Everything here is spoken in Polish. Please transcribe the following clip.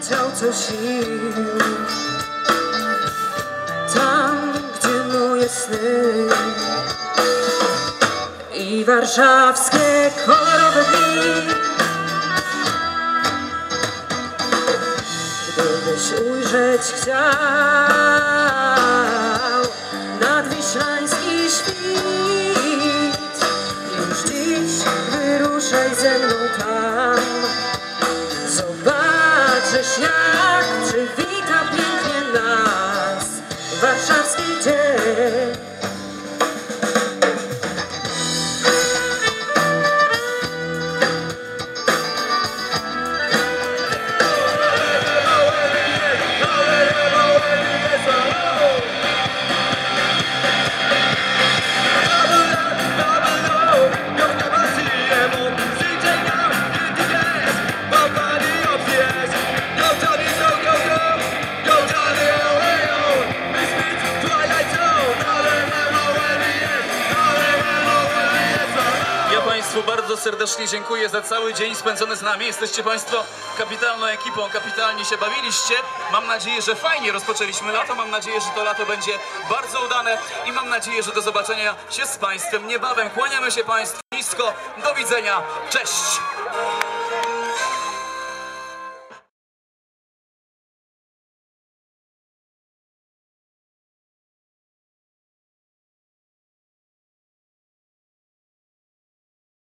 co sił Tam, gdzie moje sny I warszawskie kolorowe dni. Gdybyś ujrzeć chciał Warszawski dzień Państwu bardzo serdecznie dziękuję za cały dzień spędzony z nami. Jesteście Państwo kapitalną ekipą, kapitalnie się bawiliście. Mam nadzieję, że fajnie rozpoczęliśmy lato. Mam nadzieję, że to lato będzie bardzo udane i mam nadzieję, że do zobaczenia się z Państwem niebawem. Kłaniamy się Państwu nisko. Do widzenia. Cześć!